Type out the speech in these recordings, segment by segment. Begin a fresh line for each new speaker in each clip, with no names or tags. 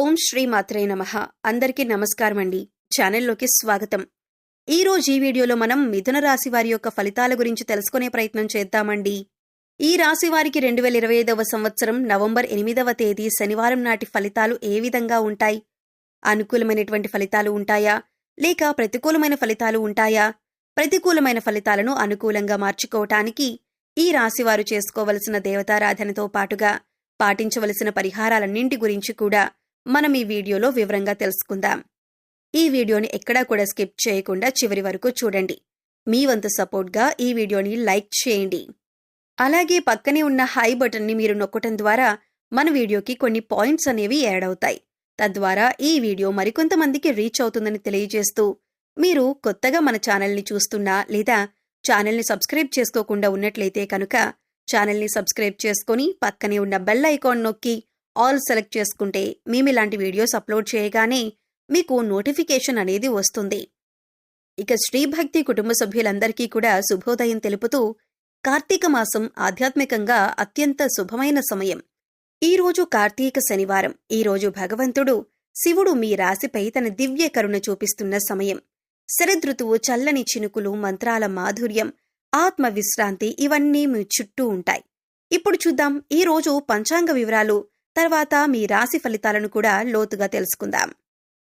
ఓం శ్రీ మాత్రే నమ. అందరికీ నమస్కారం అండి ఛానల్లోకి స్వాగతం. ఈ రోజు ఈ వీడియోలో మనం మిథున రాశి వారి యొక్క ఫలితాల గురించి తెలుసుకునే ప్రయత్నం చేద్దామండి. ఈ రాశి వారికి రెండు వేల ఇరవై ఐదవ సంవత్సరం నవంబర్ ఎనిమిదవ తేదీ శనివారం నాటి ఫలితాలు ఏ విధంగా ఉంటాయి? అనుకూలమైనటువంటి ఫలితాలు ఉంటాయా? లేక ప్రతికూలమైన ఫలితాలు ఉంటాయా? ప్రతికూలమైన ఫలితాలను అనుకూలంగా మార్చుకోవటానికి ఈ రాశివారు చేసుకోవలసిన దేవతారాధనతో పాటుగా పాటించవలసిన పరిహారాలన్నింటి గురించి కూడా మనం ఈ వీడియోలో వివరంగా తెలుసుకుందాం. ఈ వీడియోని ఎక్కడా కూడా స్కిప్ చేయకుండా చివరి వరకు చూడండి. మీ వంతు సపోర్ట్గా ఈ వీడియోని లైక్ చేయండి. అలాగే పక్కనే ఉన్న హై బటన్ని మీరు నొక్కటం ద్వారా మన వీడియోకి కొన్ని పాయింట్స్ అనేవి యాడ్ అవుతాయి. తద్వారా ఈ వీడియో మరికొంతమందికి రీచ్ అవుతుందని తెలియజేస్తూ మీరు కొత్తగా మన ఛానల్ని చూస్తున్నా లేదా ఛానల్ని సబ్స్క్రైబ్ చేసుకోకుండా ఉన్నట్లయితే కనుక ఛానల్ని సబ్స్క్రైబ్ చేసుకొని పక్కనే ఉన్న బెల్ ఐకాన్ నొక్కి ఆల్ సెలెక్ట్ చేసుకుంటే మేము ఇలాంటి వీడియోస్ అప్లోడ్ చేయగానే మీకు నోటిఫికేషన్ అనేది వస్తుంది. ఇక శ్రీభక్తి కుటుంబ సభ్యులందరికీ కూడా శుభోదయం తెలుపుతూ కార్తీక మాసం ఆధ్యాత్మికంగా అత్యంత శుభమైన సమయం. ఈ రోజు కార్తీక శనివారం. ఈరోజు భగవంతుడు శివుడు మీ రాశిపై తన దివ్య కరుణ చూపిస్తున్న సమయం. శరదృతువు చల్లని చినుకులు మంత్రాల మాధుర్యం ఆత్మ విశ్రాంతి ఇవన్నీ మీ చుట్టూ ఉంటాయి. ఇప్పుడు చూద్దాం. ఈ రోజు పంచాంగ వివరాలు తర్వాత మీ రాశి ఫలితాలను కూడా లోతుగా తెలుసుకుందాం.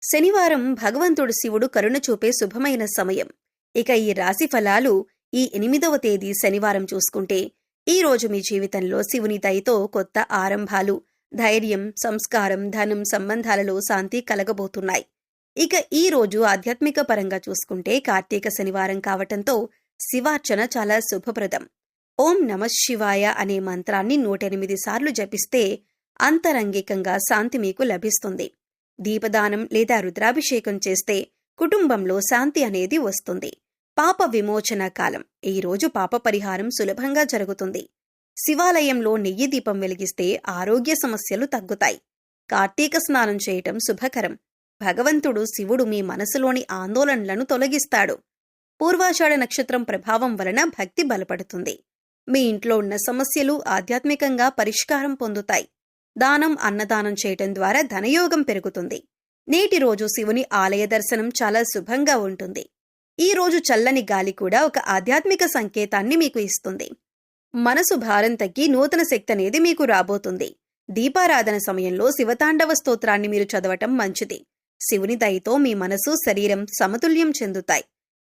శనివారం భగవంతుడు శివుడు కరుణ చూపే శుభమైన సమయం. ఇక ఈ రాశి ఫలాలు ఈ ఎనిమిదవ తేదీ శనివారం చూసుకుంటే ఈ రోజు మీ జీవితంలో శివుని దయతో కొత్త ఆరంభాలు ధైర్యం సంస్కారం ధనం సంబంధాలలో శాంతి కలగబోతున్నాయి. ఇక ఈ రోజు ఆధ్యాత్మిక పరంగా చూసుకుంటే కార్తీక శనివారం కావటంతో శివార్చన చాలా శుభప్రదం. ఓం నమ శివాయ అనే మంత్రాన్ని నూటెనిమిది సార్లు జపిస్తే అంతరంగికంగా శాంతి మీకు లభిస్తుంది. దీపదానం లేదా రుద్రాభిషేకం చేస్తే కుటుంబంలో శాంతి అనేది వస్తుంది. పాప విమోచన కాలం. ఈరోజు పాప పరిహారం సులభంగా జరుగుతుంది. శివాలయంలో నెయ్యి దీపం వెలిగిస్తే ఆరోగ్య సమస్యలు తగ్గుతాయి. కార్తీక స్నానం చేయటం శుభకరం. భగవంతుడు శివుడు మీ మనసులోని ఆందోళనలను తొలగిస్తాడు. పూర్వాషాఢ నక్షత్రం ప్రభావం వలన భక్తి బలపడుతుంది. మీ ఇంట్లో ఉన్న సమస్యలు ఆధ్యాత్మికంగా పరిష్కారం పొందుతాయి. దానం అన్నదానం చేయటం ద్వారా ధనయోగం పెరుగుతుంది. నేటి రోజు శివుని ఆలయ దర్శనం చాలా శుభంగా ఉంటుంది. ఈ రోజు చల్లని గాలి కూడా ఒక ఆధ్యాత్మిక సంకేతాన్ని మీకు ఇస్తుంది. మనసు భారం తగ్గి నూతన శక్తి అనేది మీకు రాబోతుంది. దీపారాధన సమయంలో శివతాండవ స్తోత్రాన్ని మీరు చదవటం మంచిది. శివుని దయతో మీ మనసు శరీరం సమతుల్యం చెందుతాయి.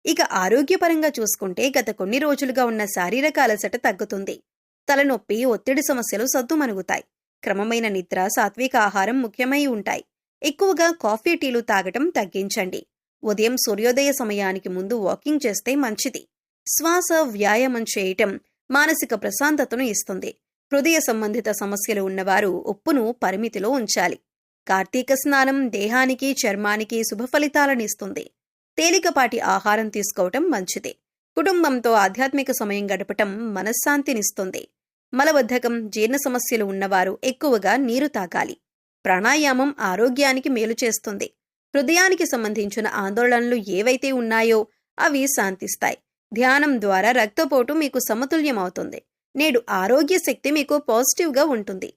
ఇక ఆరోగ్యపరంగా చూసుకుంటే గత కొన్ని రోజులుగా ఉన్న శారీరక అలసట తగ్గుతుంది. తలనొప్పి ఒత్తిడి సమస్యలు సద్దుమణుగుతాయి. క్రమమైన నిద్ర సాత్విక ఆహారం ముఖ్యమై ఉంటాయి. ఎక్కువగా కాఫీ టీలు తాగటం తగ్గించండి. ఉదయం సూర్యోదయ సమయానికి ముందు వాకింగ్ చేస్తే మంచిది. శ్వాస వ్యాయామం చేయటం మానసిక ప్రశాంతతను ఇస్తుంది. హృదయ సంబంధిత సమస్యలు ఉన్నవారు ఉప్పును పరిమితిలో ఉంచాలి. కార్తీక స్నానం దేహానికి చర్మానికి శుభ ఫలితాలనిస్తుంది తేలికపాటి ఆహారం తీసుకోవటం మంచిది. కుటుంబంతో ఆధ్యాత్మిక సమయం గడపటం మనశ్శాంతినిస్తుంది. మలబద్ధకం జీర్ణ సమస్యలు ఉన్నవారు ఎక్కువగా నీరు తాగాలి. ప్రాణాయామం ఆరోగ్యానికి మేలు చేస్తుంది. హృదయానికి సంబంధించిన ఆందోళనలు ఏవైతే ఉన్నాయో అవి శాంతిస్తాయి. ధ్యానం ద్వారా రక్తపోటు మీకు సమతుల్యం అవుతుంది నేడు ఆరోగ్య శక్తి మీకు పాజిటివ్గా ఉంటుంది.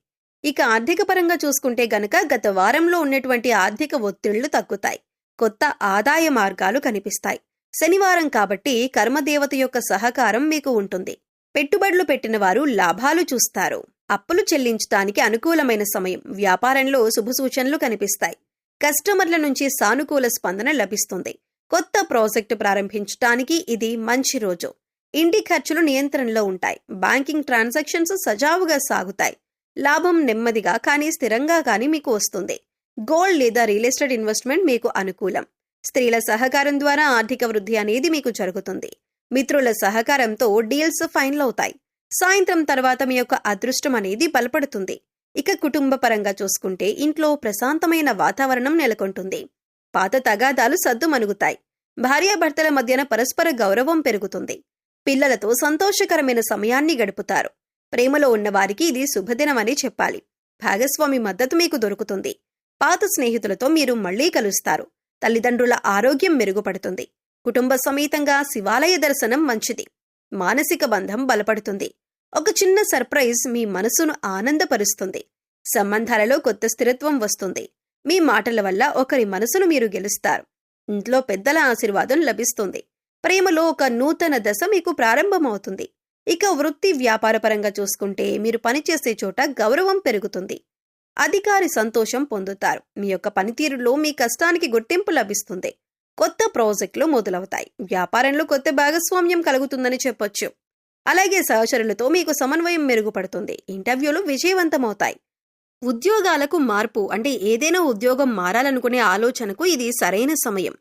ఇక ఆర్థిక పరంగా చూసుకుంటే గనక గత వారంలో ఉన్నటువంటి ఆర్థిక ఒత్తిళ్ళు తగ్గుతాయి. కొత్త ఆదాయ మార్గాలు కనిపిస్తాయి. శనివారం కాబట్టి కర్మదేవత యొక్క సహకారం మీకు ఉంటుంది. పెట్టుబడులు పెట్టిన వారు లాభాలు చూస్తారు. అప్పులు చెల్లించటానికి అనుకూలమైన సమయం వ్యాపారంలో శుభసూచనలు కనిపిస్తాయి. కస్టమర్ల నుంచి సానుకూల స్పందన లభిస్తుంది. కొత్త ప్రాజెక్టు ప్రారంభించటానికి ఇది మంచి రోజు. ఇంటి ఖర్చులు నియంత్రణలో ఉంటాయి. బ్యాంకింగ్ ట్రాన్సాక్షన్స్ సజావుగా సాగుతాయి. లాభం నెమ్మదిగా కానీ స్థిరంగా కానీ మీకు వస్తుంది. గోల్డ్ లేదా రియల్ ఎస్టేట్ ఇన్వెస్ట్మెంట్ మీకు అనుకూలం. స్త్రీల సహకారం ద్వారా ఆర్థిక వృద్ధి అనేది మీకు జరుగుతుంది. మిత్రుల సహకారంతో డీల్స్ ఫైనల్ అవుతాయి సాయంత్రం తర్వాత మీ యొక్క అదృష్టం అనేది బలపడుతుంది. ఇక కుటుంబ పరంగా చూసుకుంటే ఇంట్లో ప్రశాంతమైన వాతావరణం నెలకొంటుంది. పాత తగాదాలు సద్దుమణుగుతాయి. భార్యాభర్తల మధ్యన పరస్పర గౌరవం పెరుగుతుంది. పిల్లలతో సంతోషకరమైన సమయాన్ని గడుపుతారు. ప్రేమలో ఉన్నవారికి ఇది శుభదినమని చెప్పాలి. భాగస్వామి మద్దతు మీకు దొరుకుతుంది. పాత స్నేహితులతో మీరు మళ్ళీ కలుస్తారు. తల్లిదండ్రుల ఆరోగ్యం మెరుగుపడుతుంది. కుటుంబ సమేతంగా శివాలయ దర్శనం మంచిది. మానసిక బంధం బలపడుతుంది. ఒక చిన్న సర్ప్రైజ్ మీ మనసును ఆనందపరుస్తుంది. సంబంధాలలో కొత్త స్థిరత్వం వస్తుంది. మీ మాటల వల్ల ఒకరి మనసును మీరు గెలుస్తారు. ఇంట్లో పెద్దల ఆశీర్వాదం లభిస్తుంది. ప్రేమలో ఒక నూతన దశ మీకు ప్రారంభమవుతుంది. ఇక వృత్తి వ్యాపారపరంగా చూసుకుంటే మీరు పనిచేసే చోట గౌరవం పెరుగుతుంది. అధికారి సంతోషం పొందుతారు. మీ యొక్క పనితీరులో మీ కష్టానికి గుర్తింపు లభిస్తుంది. కొత్త ప్రాజెక్టులు మొదలవుతాయి. వ్యాపారంలో కొత్త భాగస్వామ్యం కలుగుతుందని చెప్పొచ్చు. అలాగే సహచరులతో మీకు సమన్వయం మెరుగుపడుతుంది. ఇంటర్వ్యూలు విజయవంతమవుతాయి. ఉద్యోగాలకు మార్పు అంటే ఏదైనా ఉద్యోగం మారాలనుకునే ఆలోచనకు ఇది సరైన సమయం.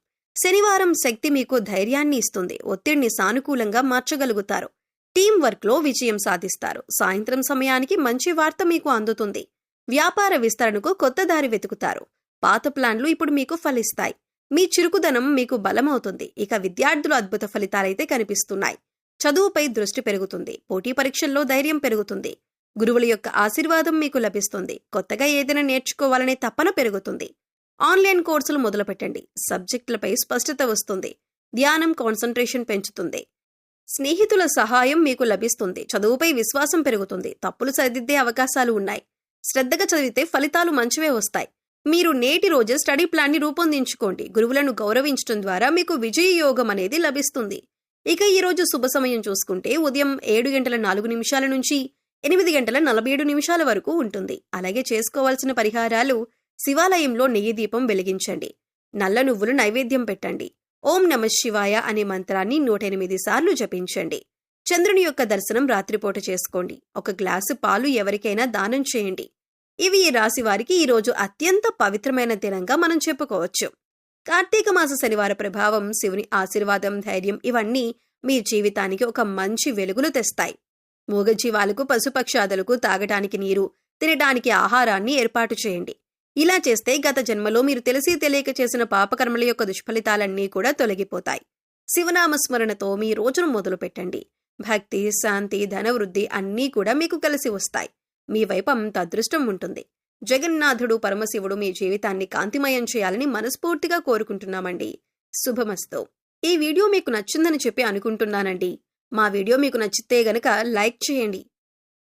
శనివారం శక్తి మీకు ధైర్యాన్ని ఇస్తుంది. ఒత్తిడిని సానుకూలంగా మార్చగలుగుతారు. టీం వర్క్లో విజయం సాధిస్తారు. సాయంత్రం సమయానికి మంచి వార్త మీకు అందుతుంది. వ్యాపార విస్తరణకు కొత్త దారి వెతుకుతారు. పాత ప్లాన్లు ఇప్పుడు మీకు ఫలిస్తాయి. మీ చురుకుదనం మీకు బలమవుతుంది. ఇక విద్యార్థులు అద్భుత ఫలితాలైతే కనిపిస్తున్నాయి. చదువుపై దృష్టి పెరుగుతుంది. పోటీ పరీక్షల్లో ధైర్యం పెరుగుతుంది. గురువుల యొక్క ఆశీర్వాదం మీకు లభిస్తుంది. కొత్తగా ఏదైనా నేర్చుకోవాలనే తపన పెరుగుతుంది. ఆన్లైన్ కోర్సులు మొదలుపెట్టండి. సబ్జెక్టులపై స్పష్టత వస్తుంది. ధ్యానం కాన్సన్ట్రేషన్ పెంచుతుంది. స్నేహితుల సహాయం మీకు లభిస్తుంది. చదువుపై విశ్వాసం పెరుగుతుంది. తప్పులు సరిదిద్దే అవకాశాలు ఉన్నాయి. శ్రద్ధగా చదివితే ఫలితాలు మంచివే వస్తాయి. మీరు నేటి రోజు స్టడీ ప్లాన్ని రూపొందించుకోండి. గురువులను గౌరవించడం ద్వారా మీకు విజయ యోగం అనేది లభిస్తుంది. ఇక ఈ రోజు శుభ సమయం చూసుకుంటే ఉదయం ఏడు గంటల నాలుగు నిమిషాల నుంచి ఎనిమిది గంటల నలభై ఏడు నిమిషాల వరకు ఉంటుంది. అలాగే చేసుకోవాల్సిన పరిహారాలు శివాలయంలో నెయ్యి దీపం వెలిగించండి. నల్ల నువ్వులు నైవేద్యం పెట్టండి. ఓం నమ శివాయ అనే మంత్రాన్ని నూట ఎనిమిది సార్లు జపించండి. చంద్రుని యొక్క దర్శనం రాత్రిపూట చేసుకోండి. ఒక గ్లాసు పాలు ఎవరికైనా దానం చేయండి. ఇవి ఈ రాశి వారికి ఈరోజు అత్యంత పవిత్రమైన దినంగా మనం చెప్పుకోవచ్చు. కార్తీక మాస శనివార ప్రభావం శివుని ఆశీర్వాదం ధైర్యం ఇవన్నీ మీ జీవితానికి ఒక మంచి వెలుగులు తెస్తాయి. మూగజీవాలకు పశుపక్షాదులకు తాగటానికి నీరు తినడానికి ఆహారాన్ని ఏర్పాటు చేయండి. ఇలా చేస్తే గత జన్మలో మీరు తెలిసి తెలియక చేసిన పాపకర్మల యొక్క దుష్ఫలితాలన్నీ కూడా తొలగిపోతాయి. శివనామస్మరణతో మీ రోజును మొదలు పెట్టండి భక్తి శాంతి ధనవృద్ధి అన్నీ కూడా మీకు కలిసి వస్తాయి. మీ వైపు అంత అదృష్టం ఉంటుంది. జగన్నాథుడు పరమశివుడు మీ జీవితాన్ని కాంతిమయం చేయాలని మనస్ఫూర్తిగా కోరుకుంటున్నామండి. శుభమస్తు. ఈ వీడియో మీకు నచ్చిందని చెప్పి అనుకుంటున్నానండి. మా వీడియో మీకు నచ్చితే గనక లైక్ చేయండి.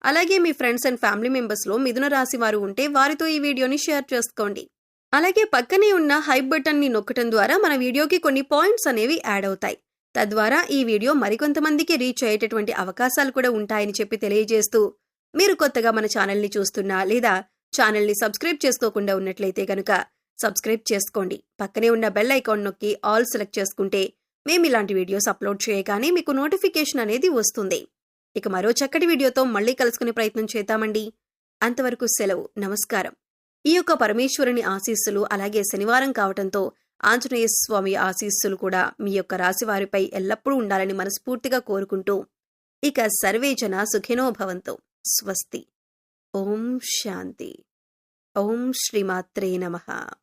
అలాగే మీ ఫ్రెండ్స్ అండ్ ఫ్యామిలీ మెంబర్స్లో మిథున రాశి వారు ఉంటే వారితో ఈ వీడియోని షేర్ చేసుకోండి. అలాగే పక్కనే ఉన్న హైప్ బటన్ని నొక్కటం ద్వారా మన వీడియోకి కొన్ని పాయింట్స్ అనేవి యాడ్ అవుతాయి. తద్వారా ఈ వీడియో మరికొంతమందికి రీచ్ అయ్యేటటువంటి అవకాశాలు కూడా ఉంటాయని చెప్పి తెలియజేస్తూ మీరు కొత్తగా మన ఛానల్ని చూస్తున్నా లేదా ఛానల్ని సబ్స్క్రైబ్ చేసుకోకుండా ఉన్నట్లయితే కనుక సబ్స్క్రైబ్ చేసుకోండి. పక్కనే ఉన్న బెల్ ఐకాన్ నొక్కి ఆల్ సెలెక్ట్ చేసుకుంటే మేము ఇలాంటి వీడియోస్ అప్లోడ్ చేయగానే మీకు నోటిఫికేషన్ అనేది వస్తుంది. ఇక మరో చక్కటి వీడియోతో మళ్ళీ కలుసుకునే ప్రయత్నం చేద్దామండి. అంతవరకు సెలవు. నమస్కారం. ఈ యొక్క పరమేశ్వరుని ఆశీస్సులు అలాగే శనివారం కావటంతో ఆంజనేయ స్వామి ఆశీస్సులు కూడా మీ యొక్క రాశి వారిపై ఎల్లప్పుడూ ఉండాలని మనస్ఫూర్తిగా కోరుకుంటూ ఇక సర్వే జన సుఖినో స్వస్తి. ఓం శాంతి. ఓం శ్రీమాత్రే నమః.